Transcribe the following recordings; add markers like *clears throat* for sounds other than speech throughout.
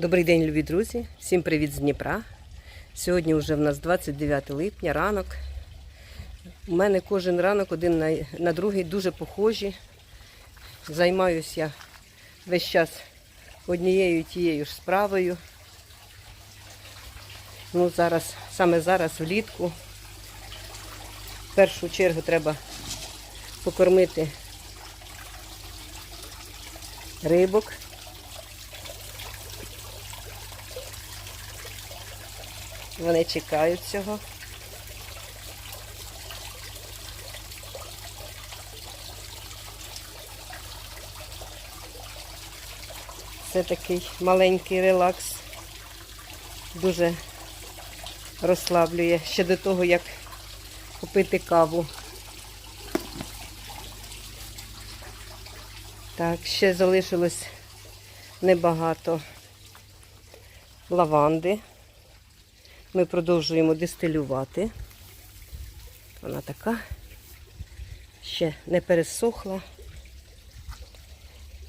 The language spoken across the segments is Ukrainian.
Добрий день, любі друзі! Всім привіт з Дніпра. Сьогодні вже в нас 29 липня, ранок. У мене кожен ранок один на, на другий дуже похожі. Займаюся я весь час однією тією ж справою. Ну, зараз, саме зараз влітку. В першу чергу треба покормити рибок. Вони чекають цього. Це такий маленький релакс. Дуже розслаблює ще до того, як купити каву. Так, ще залишилось небагато лаванди. Ми продовжуємо дистилювати. Вона така, ще не пересохла.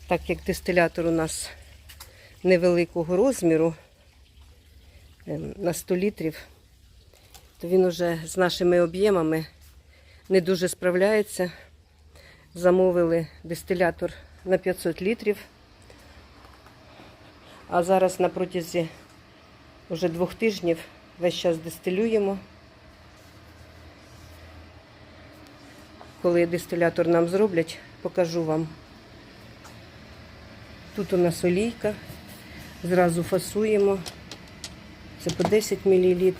Так як дистилятор у нас невеликого розміру, ем, на 100 літрів, то він уже з нашими об'ємами не дуже справляється. Замовили дистилятор на 500 літрів. А зараз на протязі вже двох тижнів весь час дистилюємо. Коли дистилятор нам зроблять, покажу вам. Тут у нас олійка, зразу фасуємо. Це по 10 мл.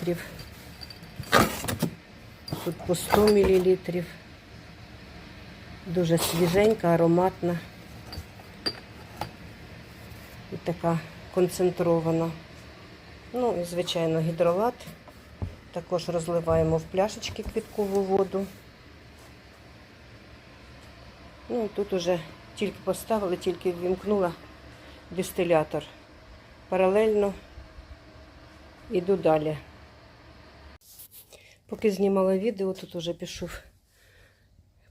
Тут по 100 мл. Дуже свіженька, ароматна. І така концентрована. Ну і, звичайно, гідролат. Також розливаємо в пляшечки квіткову воду. Ну і тут уже тільки поставили, тільки ввімкнула дистилятор. Паралельно іду далі. Поки знімала відео, тут уже пішов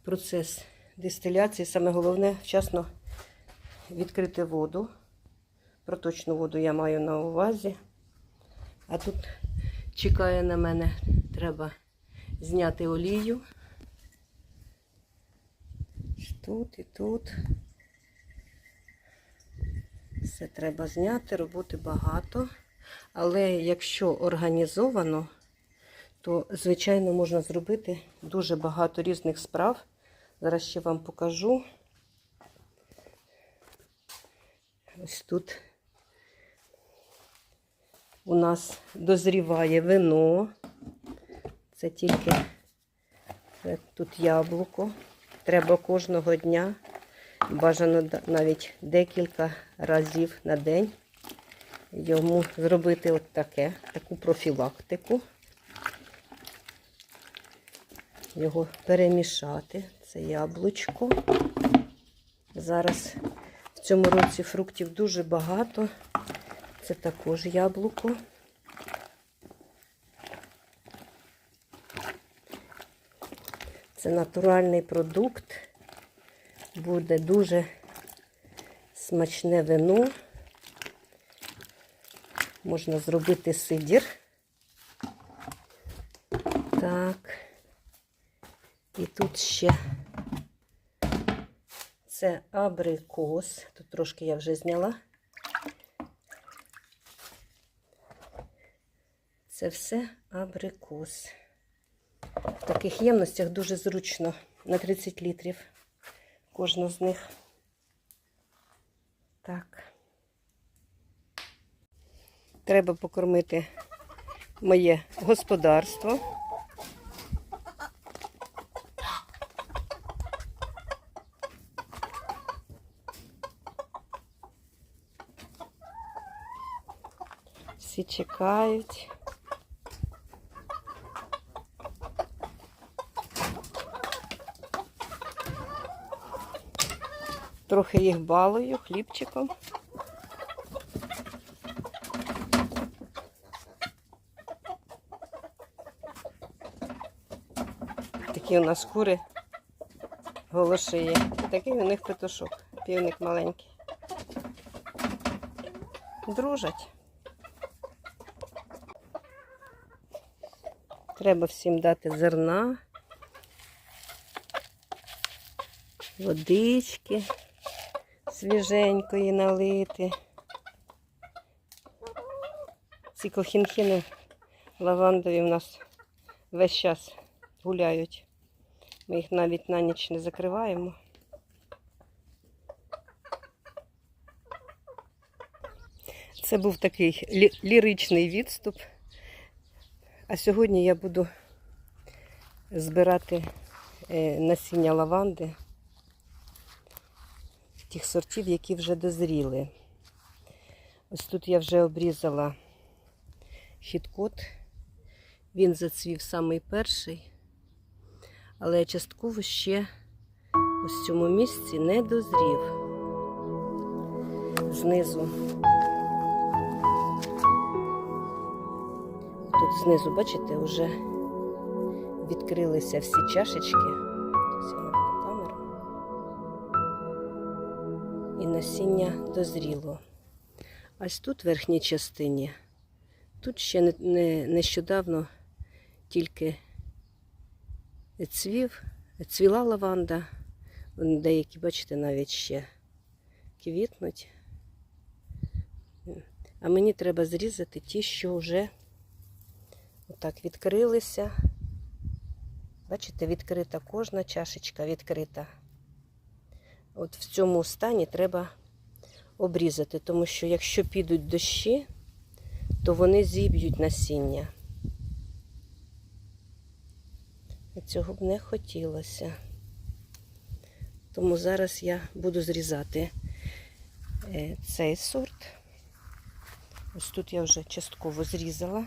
процес дистиляції. Саме головне вчасно відкрити воду. Проточну воду я маю на увазі. А тут чекає на мене, треба зняти олію. Тут і тут. Все треба зняти, роботи багато. Але якщо організовано, то, звичайно, можна зробити дуже багато різних справ. Зараз ще вам покажу. Ось тут у нас дозріває вино. Це тільки це тут яблуко. Треба кожного дня, бажано навіть декілька разів на день йому зробити от таке, таку профілактику. Його перемішати. Це яблучко. Зараз в цьому році фруктів дуже багато. Це також яблуко. Це натуральний продукт. Буде дуже смачне вино. Можна зробити сидір. Так. І тут ще це абрикос. Тут трошки я вже зняла. Це все абрикос. В таких ємностях дуже зручно на 30 літрів. Кожна з них. Так. Треба покормити моє господарство. Всі чекають. Трохи їх балую хлібчиком. Такі у нас кури голошиї. Такий у них петушок, півник маленький. дружать. Треба всім дати зерна, водички свіженької налити. Ці кохінхіни лавандові в нас весь час гуляють. Ми їх навіть на ніч не закриваємо. Це був такий лі- ліричний відступ. А сьогодні я буду збирати е, насіння лаванди тих сортів, які вже дозріли. Ось тут я вже обрізала хіткот. Він зацвів самий перший, але частково ще ось в цьому місці не дозрів. Знизу. Тут знизу, бачите, вже відкрилися всі чашечки. Насіння дозріло. Ось тут в верхній частині. Тут ще не, не, нещодавно тільки цвів, цвіла лаванда. Деякі, бачите, навіть ще квітнуть. А мені треба зрізати ті, що вже отак відкрилися. Бачите, відкрита кожна чашечка відкрита. От в цьому стані треба обрізати, тому що якщо підуть дощі, то вони зіб'ють насіння. І цього б не хотілося. Тому зараз я буду зрізати е, цей сорт. Ось тут я вже частково зрізала.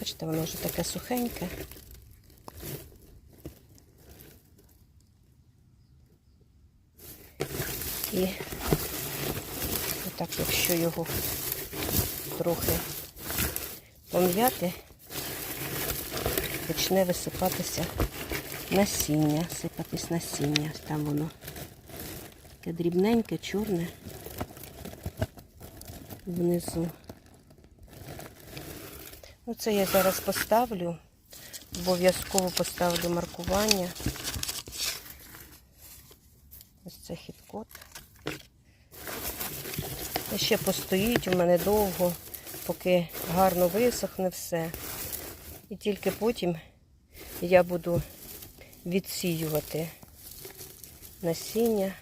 Бачите, воно вже таке сухеньке. І отак, якщо його трохи пом'яти, почне висипатися насіння, сипатись насіння. Там воно таке дрібненьке, чорне внизу. Оце я зараз поставлю. Обов'язково поставлю маркування. Ось це хіткот. Ще постоїть у мене довго, поки гарно висохне все. І тільки потім я буду відсіювати насіння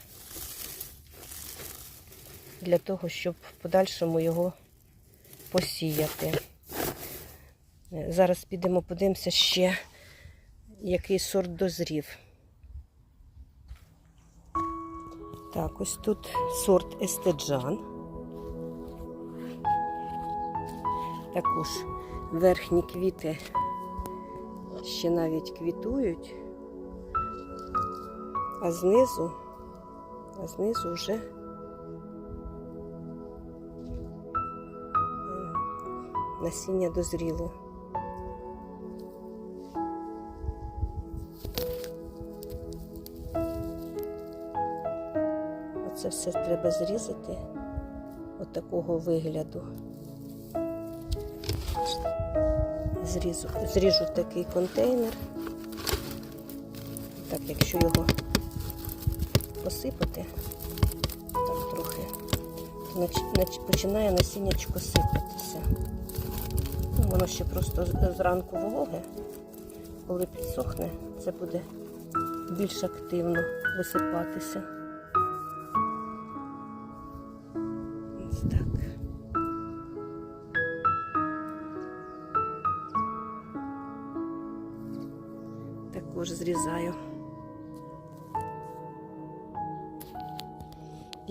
для того, щоб в подальшому його посіяти. Зараз підемо подивимося ще, який сорт дозрів. Так, ось тут сорт естеджан. Також верхні квіти ще навіть квітують, а знизу, а знизу вже насіння дозріло. Оце все треба зрізати от такого вигляду. Зрізу, зріжу такий контейнер. Так, якщо його посипати, так трохи, то починає насіннячко сипатися. Ну, воно ще просто зранку вологе, коли підсохне, це буде більш активно висипатися.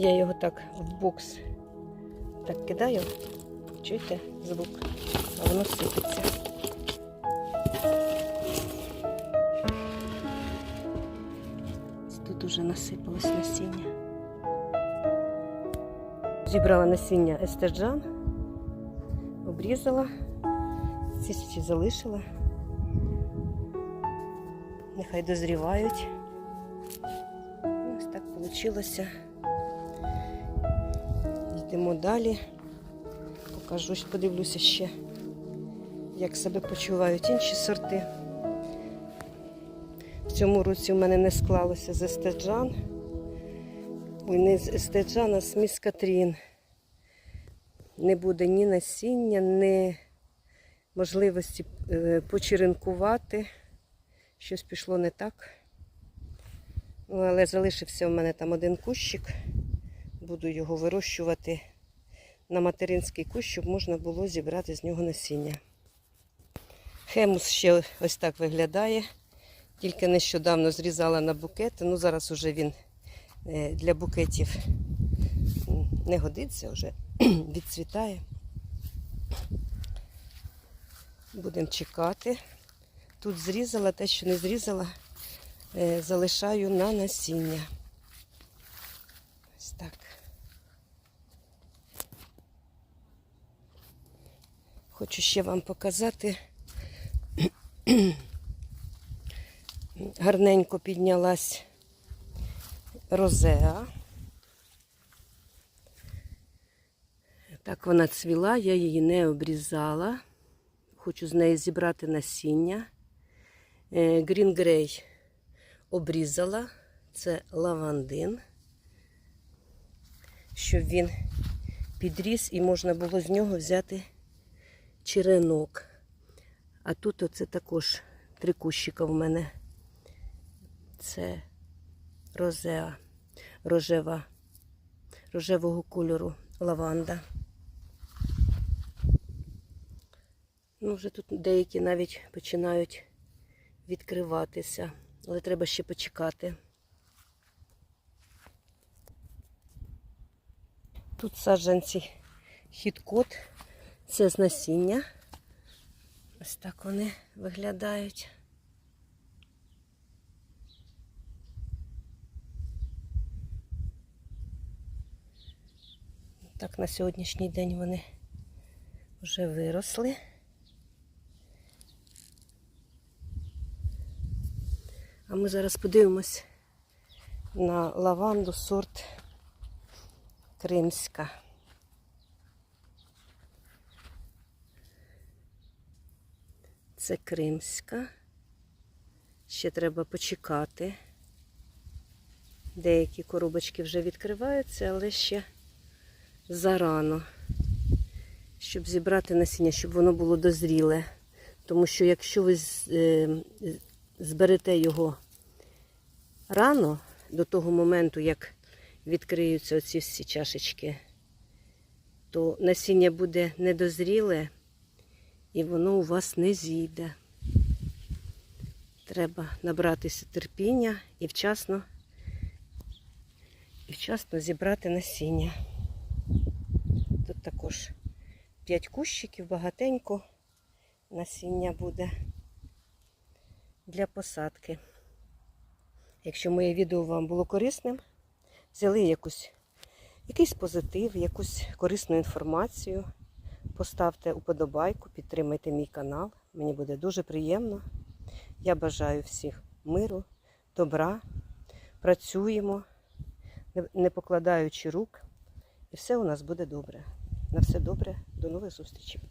Я його так в бокс так кидаю. Чуєте звук? А воно сипеться. Тут уже насипалось насіння. Зібрала насіння естеджан, обрізала, ці залишила. Нехай дозрівають. Ось так вийшло. Йдемо далі. Покажу, подивлюся ще, як себе почувають інші сорти. В цьому році в мене не склалося з естеджан. Ой, не з естеджан, а з міс Катрін. Не буде ні насіння, ні можливості е, почеренкувати. Щось пішло не так. Ну, але залишився у мене там один кущик. Буду його вирощувати на материнський кущ, щоб можна було зібрати з нього насіння. Хемус ще ось так виглядає. Тільки нещодавно зрізала на букети. Ну, зараз уже він е, для букетів не годиться, вже *clears throat* відцвітає. Будемо чекати. Тут зрізала, те, що не зрізала, е, залишаю на насіння. Ось так. Хочу ще вам показати. Гарненько піднялась розеа. Так вона цвіла, я її не обрізала. Хочу з неї зібрати насіння. Грін Грей обрізала. Це лавандин, щоб він підріс і можна було з нього взяти черенок. А тут оце також три кущика в мене. Це розеа, рожева, рожевого кольору лаванда. Ну, вже тут деякі навіть починають відкриватися, але треба ще почекати. Тут саджанці хіткот, це з насіння. Ось так вони виглядають. Так, на сьогоднішній день вони вже виросли. А ми зараз подивимось на лаванду сорт кримська. Це кримська. Ще треба почекати. Деякі коробочки вже відкриваються, але ще зарано, щоб зібрати насіння, щоб воно було дозріле. Тому що якщо ви е, зберете його рано, до того моменту, як відкриються оці всі чашечки, то насіння буде недозріле і воно у вас не зійде. Треба набратися терпіння і вчасно, і вчасно зібрати насіння. Тут також 5 кущиків, багатенько насіння буде для посадки. Якщо моє відео вам було корисним, взяли якусь, якийсь позитив, якусь корисну інформацію, поставте уподобайку, підтримайте мій канал. Мені буде дуже приємно. Я бажаю всіх миру, добра, працюємо, не- покладаючи рук, і все у нас буде добре. На все добре, до нових зустрічей.